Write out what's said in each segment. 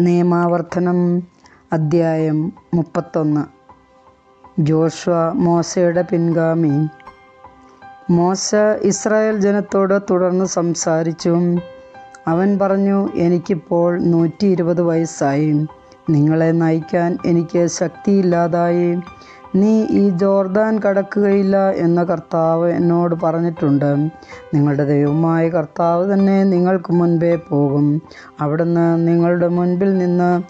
നിയമാവർത്തനം അദ്ധ്യായം മുപ്പത്തൊന്ന്. ജോഷ്വ മോശയുടെ പിൻഗാമി. മോശ ഇസ്രായേൽ ജനത്തോട് തുടർന്ന് സംസാരിച്ചു അവൻ പറഞ്ഞു എനിക്കിപ്പോൾ നൂറ്റി ഇരുപത് വയസ്സായി. നിങ്ങളെ നയിക്കാൻ എനിക്ക് ശക്തിയില്ലാതായി. നീ ഈ ജോർദാൻ കടക്കുകയില്ല എന്ന കർത്താവ് എന്നോട് പറഞ്ഞിട്ടുണ്ട്. നിങ്ങളുടെ ദൈവമായ കർത്താവ് തന്നെ നിങ്ങൾക്ക് മുൻപേ പോകും. അവിടുന്ന് നിങ്ങളുടെ മുൻപിൽ നിന്ന്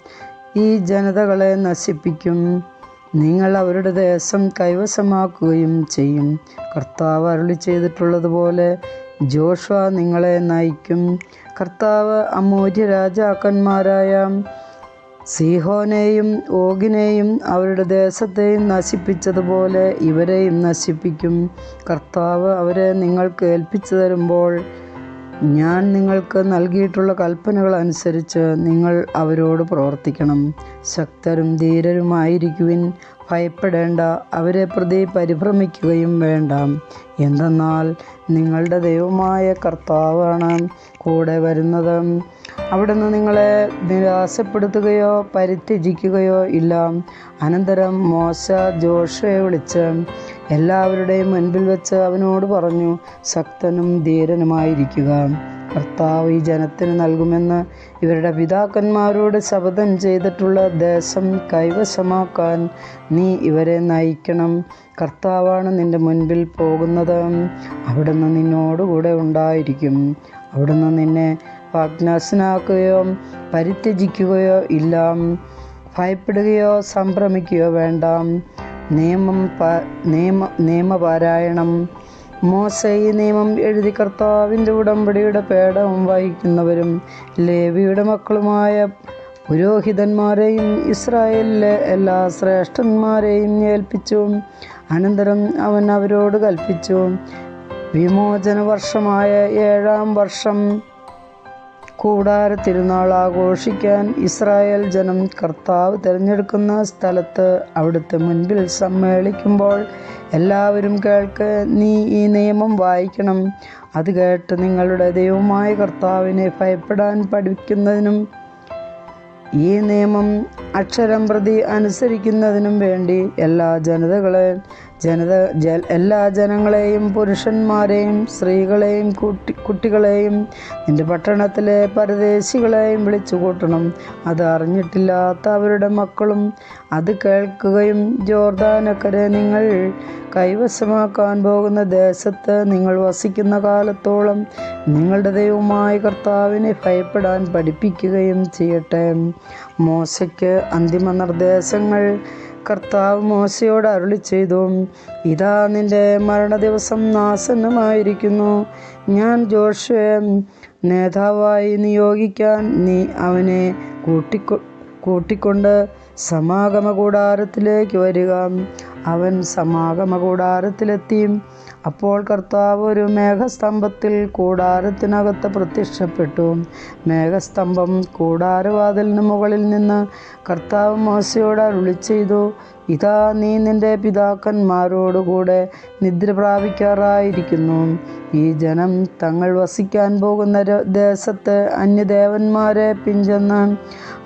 ഈ ജനതകളെ നശിപ്പിക്കും. നിങ്ങൾ അവരുടെ ദേശം കൈവശമാക്കുകയും ചെയ്യും. കർത്താവ് അരുളി ചെയ്തിട്ടുള്ളതുപോലെ ജോഷ നിങ്ങളെ നയിക്കും. കർത്താവ് അമൂര്യ രാജാക്കന്മാരായ സീഹോനെയും ഓഗിനെയും അവരുടെ ദേശത്തെയും നശിപ്പിച്ചതുപോലെ ഇവരെയും നശിപ്പിക്കും. കർത്താവ് അവരെ നിങ്ങൾക്ക് ഏൽപ്പിച്ചു തരുമ്പോൾ ഞാൻ നിങ്ങൾക്ക് നൽകിയിട്ടുള്ള കൽപ്പനകൾ അനുസരിച്ച് നിങ്ങൾ അവരോട് പ്രവർത്തിക്കണം. ശക്തരും ധീരരുമായിരിക്കുവിൻ ഭയപ്പെടേണ്ട അവരെ പ്രതി പരിഭ്രമിക്കുകയും വേണ്ട. എന്തെന്നാൽ നിങ്ങളുടെ ദൈവമായ കർത്താവാണ് കൂടെ വരുന്നത് അവിടുന്ന് നിങ്ങളെ നിരാശപ്പെടുത്തുകയോ പരിത്യജിക്കുകയോ ഇല്ല. അനന്തരം മോശ ജോഷയെ വിളിച്ച് എല്ലാവരുടെയും മുൻപിൽ വെച്ച് അവനോട് പറഞ്ഞു ശക്തനും ധീരനുമായിരിക്കുക. കർത്താവ് ഈ ജനത്തിന് നൽകുമെന്ന് ഇവരുടെ പിതാക്കന്മാരോട് ശപഥം ചെയ്തിട്ടുള്ള ദേശം കൈവശമാക്കാൻ നീ ഇവരെ നയിക്കണം. കർത്താവാണ് നിന്റെ മുൻപിൽ പോകുന്നത്. അവിടുന്ന് നിന്നോടുകൂടെ ഉണ്ടായിരിക്കും. അവിടുന്ന് നിന്നെ വാഗ്നാശനാക്കുകയോ പരിത്യജിക്കുകയോ ഇല്ല ഭയപ്പെടുകയോ സംഭ്രമിക്കുകയോ വേണ്ട. നിയമം നിയമ നിയമപാരായണം. മോശ ഈ നിയമം എഴുതി കർത്താവിന്റെ ഉടമ്പടിയുടെ പേടവും വഹിക്കുന്നവരും ലേവിയുടെ മക്കളുമായ പുരോഹിതന്മാരെയും ഇസ്രായേലിലെ എല്ലാ ശ്രേഷ്ഠന്മാരെയും ഏൽപ്പിച്ചു. അനന്തരം അവൻ അവരോട് കൽപ്പിച്ചു. വിമോചന വർഷമായ ഏഴാം വർഷം കൂടാര തിരുനാൾ ആഘോഷിക്കാൻ ഇസ്രായേൽ ജനം കർത്താവ് തിരഞ്ഞെടുക്കുന്ന സ്ഥലത്ത് അവിടുത്തെ മുൻപിൽ സമ്മേളിക്കുമ്പോൾ എല്ലാവരും കേൾക്ക് നീ ഈ നിയമം വായിക്കണം. അത് കേട്ട് നിങ്ങളുടെ ദൈവമായ കർത്താവിനെ ഭയപ്പെടാൻ പഠിക്കുന്നതിനും ഈ നിയമം അക്ഷരം പ്രതി അനുസരിക്കുന്നതിനും വേണ്ടി എല്ലാ ജനതകളെ ജനത എല്ലാ ജനങ്ങളെയും പുരുഷന്മാരെയും സ്ത്രീകളെയും കുട്ടി കുട്ടികളെയും നിന്റെ പട്ടണത്തിലെ പരദേശികളെയും വിളിച്ചു കൂട്ടണം. അത് അറിഞ്ഞിട്ടില്ലാത്ത അവരുടെ മക്കളും അത് കേൾക്കുകയും ജോർദാനക്കരെ നിങ്ങൾ കൈവശമാക്കാൻ പോകുന്ന ദേശത്ത് നിങ്ങൾ വസിക്കുന്ന കാലത്തോളം നിങ്ങളുടെ ദൈവമായ കർത്താവിനെ ഭയപ്പെടാൻ പഠിപ്പിക്കുകയും ചെയ്യട്ടെ. മോശയ്ക്ക് അന്തിമ നിർദ്ദേശങ്ങൾ കർത്താവ് മോശയോട് അരുളി ചെയ്തു. ഇതാ നിന്റെ മരണദിവസം നാസന്നമായിരിക്കുന്നു ഞാൻ ജോഷയെ നേതാവായി നിയോഗിക്കാൻ നീ അവനെ കൂട്ടിക്കൊ കൂട്ടിക്കൊണ്ട് സമാഗമ കൂടാരത്തിലേക്ക് വരിക. അവൻ സമാഗമ കൂടാരത്തിലെത്തി അപ്പോൾ കർത്താവ് ഒരു മേഘസ്തംഭത്തിൽ കൂടാരത്തിനകത്ത് പ്രത്യക്ഷപ്പെട്ടു. മേഘസ്തംഭം കൂടാരവാതിലിന് മുകളിൽ നിന്ന് കർത്താവ് മോശയോട് അരുളി ചെയ്തു ഇതാ നീ നിന്റെ പിതാക്കന്മാരോടുകൂടെ നിദ്ര പ്രാപിക്കാറായിരിക്കുന്നു. ഈ ജനം തങ്ങൾ വസിക്കാൻ പോകുന്ന ദേശത്ത് അന്യദേവന്മാരെ പിഞ്ചെന്ന്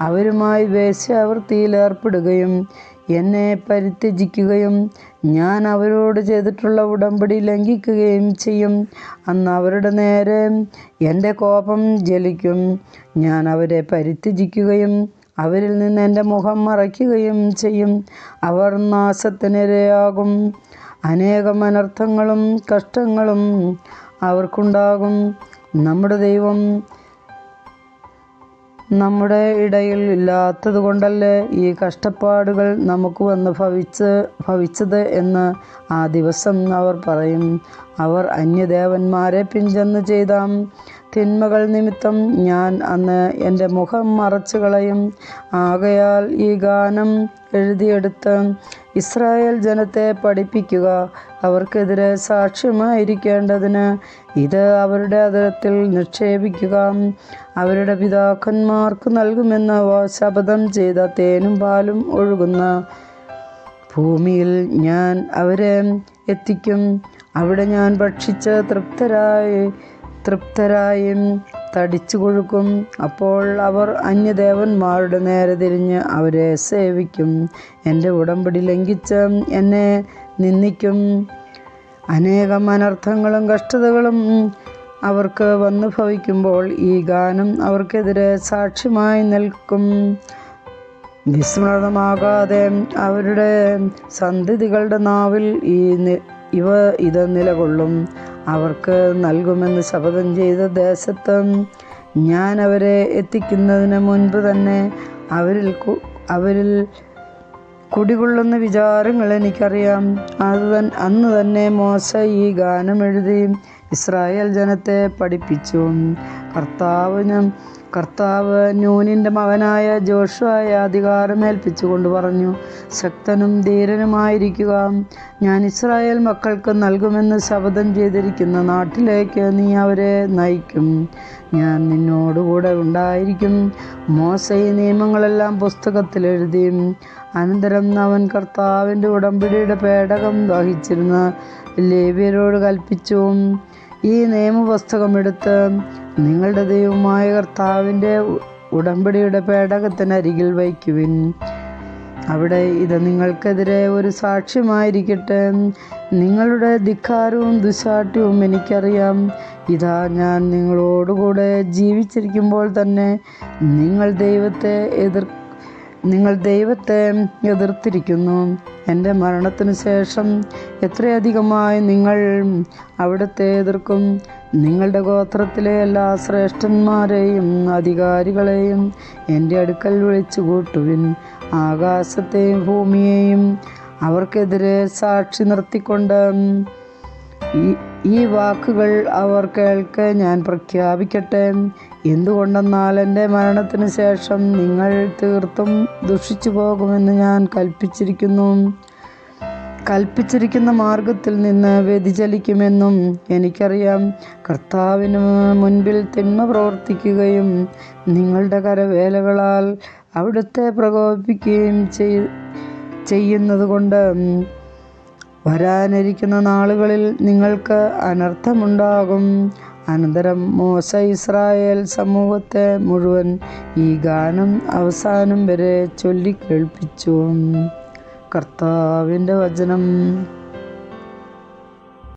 അവരുമായി വേശ്യാവൃത്തിയിൽ ഏർപ്പെടുകയും എന്നെ പരിത്യജിക്കുകയും ഞാൻ അവരോട് ചെയ്തിട്ടുള്ള ഉടമ്പടി ലംഘിക്കുകയും ചെയ്യും. അന്ന് അവരുടെ നേരെ എന്റെ കോപം ജലിക്കും ഞാൻ അവരെ പരിത്യജിക്കുകയും അവരിൽ നിന്ന് എന്റെ മുഖം മറയ്ക്കുകയും ചെയ്യും. അവർ നാശത്തിനിരയാകും. അനേകം അനർത്ഥങ്ങളും കഷ്ടങ്ങളും അവർക്കുണ്ടാകും. നമ്മുടെ ദൈവം നമ്മുടെ ഇടയിൽ ഇല്ലാത്തത് കൊണ്ടല്ലേ ഈ കഷ്ടപ്പാടുകൾ നമുക്ക് വന്ന് ഭവിച്ച് ഭവിച്ചത് എന്ന് ആ ദിവസം അവർ പറയും. അവർ അന്യദേവന്മാരെ പിഞ്ചെന്ന് ചെയ്ത. തിന്മകൾ നിമിത്തം ഞാൻ അന്ന് എന്റെ മുഖം മറച്ചു കളയും. ആകയാൽ ഈ ഗാനം എഴുതിയെടുത്ത് ഇസ്രായേൽ ജനത്തെ പഠിപ്പിക്കുക അവർക്കെതിരെ സാക്ഷ്യമായിരിക്കേണ്ടതിന് ഇത് അവരുടെ അതിരത്തിൽ നിക്ഷേപിക്കുക. അവരുടെ പിതാക്കന്മാർക്ക് നൽകുമെന്ന് ശപഥം ചെയ്ത തേനും പാലും ഒഴുകുന്ന ഭൂമിയിൽ ഞാൻ അവരെ എത്തിക്കും. അവിടെ ഞാൻ ഭക്ഷിച്ച് തൃപ്തരായി തൃപ്തരായും തടിച്ചു കൊഴുക്കും. അപ്പോൾ അവർ അന്യദേവന്മാരുടെ നേരെ തിരിഞ്ഞ് അവരെ സേവിക്കും. എന്റെ ഉടമ്പടി ലംഘിച്ച് എന്നെ നിന്ദിക്കും. അനേകം അനർത്ഥങ്ങളും കഷ്ടതകളും അവർക്ക് വന്നു ഭവിക്കുമ്പോൾ ഈ ഗാനം അവർക്കെതിരെ സാക്ഷ്യമായി നിൽക്കും. വിസ്മൃതമാകാതെ അവരുടെ സന്തതികളുടെ നാവിൽ ഈ ഇവ ഇത് നിലകൊള്ളും. അവർക്ക് നൽകുമെന്ന് ശപഥം ചെയ്ത ദേശത്ത് ഞാൻ അവരെ എത്തിക്കുന്നതിന് മുൻപ് തന്നെ അവരിൽ അവരിൽ കുടികൊള്ളുന്ന വിചാരങ്ങൾ എനിക്കറിയാം. അത് തൻ അന്ന് തന്നെ മോശ ഈ ഗാനം എഴുതി ഇസ്രായേൽ ജനത്തെ പഠിപ്പിച്ചു. കർത്താവിന് കർത്താവ് ന്യൂനിന്റെ മകനായ ജോഷുവായ അധികാരമേൽപ്പിച്ചുകൊണ്ട് പറഞ്ഞു ശക്തനും ധീരനുമായിരിക്കുക. ഞാൻ ഇസ്രായേൽ മക്കൾക്ക് നൽകുമെന്ന് ശപഥം ചെയ്തിരിക്കുന്ന നാട്ടിലേക്ക് നീ അവരെ നയിക്കും. ഞാൻ നിന്നോടുകൂടെ ഉണ്ടായിരിക്കും. മോശ ഈ നിയമങ്ങളെല്ലാം പുസ്തകത്തിൽ എഴുതി അനന്തരം അവൻ കർത്താവിന്റെ ഉടമ്പടിയുടെ പേടകം വഹിച്ചിരുന്ന ലേവ്യരോട് കൽപ്പിച്ചു. ഈ നിയമപുസ്തകം എടുത്ത് നിങ്ങളുടെ ദൈവമായ കർത്താവിന്റെ ഉടമ്പടിയുടെ പേടകത്തിനരികിൽ വയ്ക്കുവിൻ. അവിടെ ഇത് നിങ്ങൾക്കെതിരെ ഒരു സാക്ഷ്യമായിരിക്കട്ടെ. നിങ്ങളുടെ ധിക്കാരവും ദുശാഠ്യവും എനിക്കറിയാം. ഇതാ ഞാൻ നിങ്ങളോടുകൂടെ ജീവിച്ചിരിക്കുമ്പോൾ തന്നെ നിങ്ങൾ ദൈവത്തെ എതിർ നിങ്ങൾ ദൈവത്തെ എതിർത്തിരിക്കുന്നു. എന്റെ മരണത്തിന് ശേഷം എത്രയധികമായി നിങ്ങൾ അവിടുത്തെ എതിർക്കും? നിങ്ങളുടെ ഗോത്രത്തിലെ എല്ലാ ശ്രേഷ്ഠന്മാരെയും അധികാരികളെയും എന്റെ അടുക്കൽ വിളിച്ചു കൂട്ടുവിൻ ആകാശത്തെയും ഭൂമിയെയും അവർക്കെതിരെ സാക്ഷി നിർത്തിക്കൊണ്ട് ഈ ഈ വാക്കുകൾ അവർ കേൾക്കെ ഞാൻ പ്രഖ്യാപിക്കട്ടെ. എന്തുകൊണ്ടെന്നാൽ എന്റെ മരണത്തിന് ശേഷം നിങ്ങൾ തീർത്തും ദുഷിച്ചു പോകുമെന്ന് ഞാൻ കൽപ്പിച്ചിരിക്കുന്നു. കൽപ്പിച്ചിരിക്കുന്ന മാർഗത്തിൽ നിന്ന് വ്യതിചലിക്കുമെന്നും എനിക്കറിയാം. കർത്താവിന് മുൻപിൽ തിന്മ പ്രവർത്തിക്കുകയും നിങ്ങളുടെ കരവേലകളാൽ അവിടുത്തെ പ്രകോപിപ്പിക്കുകയും ചെയ്യുന്നതുകൊണ്ട് ചെയ്യുന്നത് കൊണ്ട് വരാനിരിക്കുന്ന നാളുകളിൽ നിങ്ങൾക്ക് അനർത്ഥമുണ്ടാകും. അനന്തരം മോശ ഇസ്രായേൽ സമൂഹത്തെ മുഴുവൻ ഈ ഗാനം അവസാനം വരെ ചൊല്ലിക്കേൾപ്പിച്ചു കർത്താവിന്റെ വചനം.